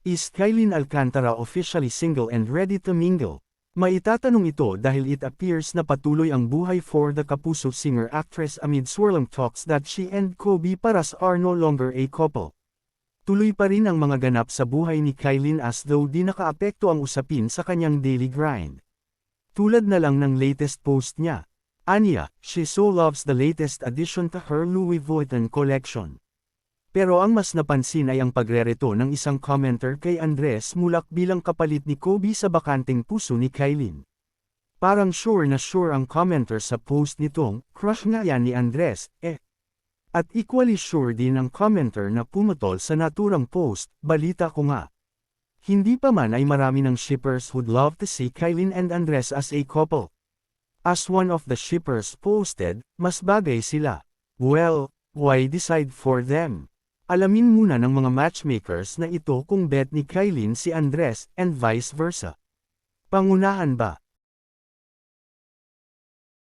Is Kylin Alcantara officially single and ready to mingle? Maitatanong ito dahil it appears na patuloy ang buhay for the Kapuso singer-actress amid swirling talks that she and Kobe Paras are no longer a couple. Tuloy pa rin ang mga ganap sa buhay ni Kylin as though di nakaapekto ang usapin sa kanyang daily grind. Tulad na lang ng latest post niya. Anya, she so loves the latest addition to her Louis Vuitton collection. Pero ang mas napansin ay ang pagrereto ng isang commenter kay Andres Mulak bilang kapalit ni Kobe sa bakanteng puso ni Kylin. Parang sure na sure ang commenter sa post nitong, crush nga yan ni Andres, eh. At equally sure din ang commenter na pumutol sa naturang post, balita ko nga. Hindi pa man ay marami ng shippers who'd love to see Kylin and Andres as a couple. As one of the shippers posted, mas bagay sila. Well, why decide for them? Alamin muna ng mga matchmakers na ito kung bet ni Kylin si Andres and vice versa. Pangunahan ba?